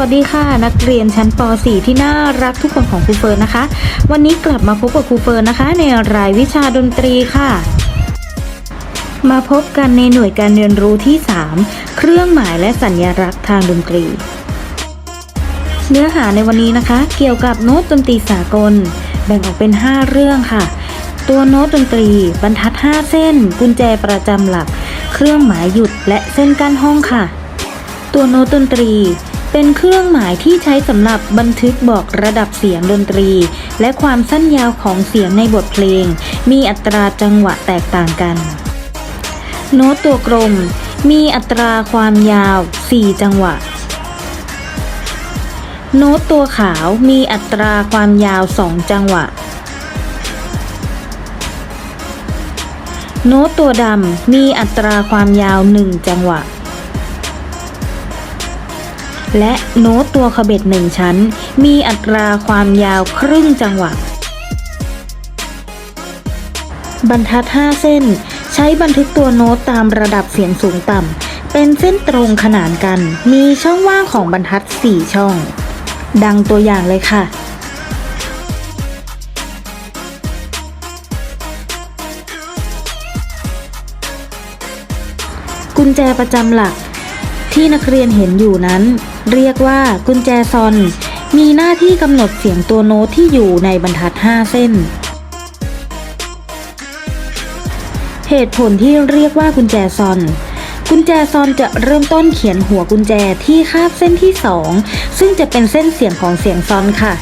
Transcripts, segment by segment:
วัสดีค่ะ นักเรียนชั้นป .4 ที่น่ารักทุกคนของครูเฟิร์นนะคะ วันนี้กลับมาพบกับครูเฟิร์นนะคะ ในรายวิชาดนตรีค่ะ มาพบกันในหน่วยการเรียนรู้ที่ 3 เครื่องหมายและสัญลักษณ์ทางดนตรี เนื้อหาในวันนี้นะคะ เกี่ยวกับโน้ตดนตรีสากล แบ่งออกเป็น 5 เรื่องค่ะ ตัวโน้ตดนตรี บรรทัด 5 เส้น กุญแจประจำหลัก เครื่องหมายหยุดและเส้นกั้นห้องค่ะ ตัวโน้ตดนตรี เป็นเครื่องหมายที่ใช้สำหรับบันทึกบอกระดับเสียงดนตรี และความสั้นยาวของเสียงในบทเพลง มีอัตราจังหวะแตกต่างกัน โน้ตตัวกลมมีอัตราความยาว 4 จังหวะ โน้ตตัวขาวมีอัตราความยาว 2 จังหวะ โน้ตตัวดำมีอัตราความยาว 1 จังหวะ และโน้ตตัวขบเบ็ดหนึ่งชั้น มีอัตราความยาวครึ่งจังหวะ บรรทัด 5 เส้น ใช้บันทึกตัวโน้ตตามระดับเสียงสูงต่ำ เป็นเส้นตรงขนานกัน มีช่องว่างของบรรทัด 4 ช่อง ดังตัวอย่างเลยค่ะกุญแจประจำหลัก ที่นักเรียนเห็นอยู่นั้น เรียกว่ากุญแจซอน มีหน้าที่กำหนดเสียงตัวโน้ตที่อยู่ในบรรทัด 5 เส้น เหตุผลที่เรียกว่ากุญแจซอน กุญแจซอนจะเริ่มต้นเขียนหัวกุญแจที่คาบเส้นที่ 2 ซึ่งจะเป็นเส้นเสียงของเสียงซอนค่ะ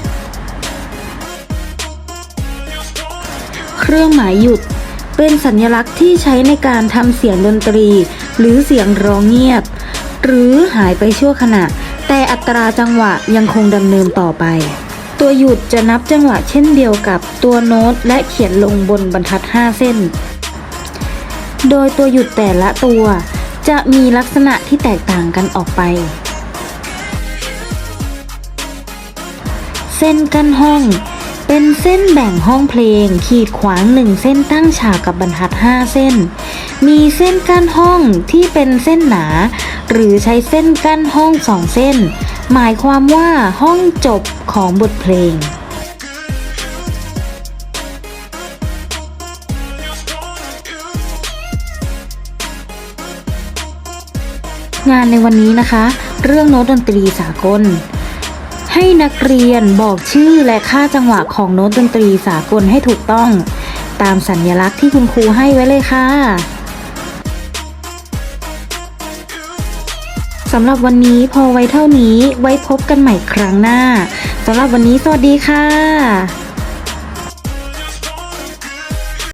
เครื่องหมายหยุด เป็นสัญลักษณ์ที่ใช้ในการทำเสียงดนตรี หรือเสียงร้องเงียบ หรือหายไปชั่วขณะ แต่อัตราจังหวะยังคงดำเนินต่อไป ตัวหยุดจะนับจังหวะเช่นเดียวกับตัวโน้ตและเขียนลงบนบรรทัด 5 เส้น โดยตัวหยุดแต่ละตัว จะมีลักษณะที่แตกต่างกันออกไป เส้นกั้นห้อง เป็นเส้นแบ่งห้องเพลง ขีดขวางหนึ่งเส้นตั้งฉากกับบรรทัด 5 เส้น มีเส้นกั้นห้องที่เป็นเส้นหนา หรือใช้เส้นกั้นห้องสองเส้น หมายความว่าห้องจบของบทเพลงงานในวันนี้นะคะ เรื่องโน้ตดนตรีสากล ให้นักเรียนบอกชื่อและค่าจังหวะของโน้ตดนตรีสากลให้ถูกต้อง ตามสัญลักษณ์ที่คุณครูให้ไว้เลยค่ะสำหรับวันนี้พอไว้เท่านี้ไว้พบกันใหม่ครั้งหน้าสำหรับวันนี้สวัสดีค่ะ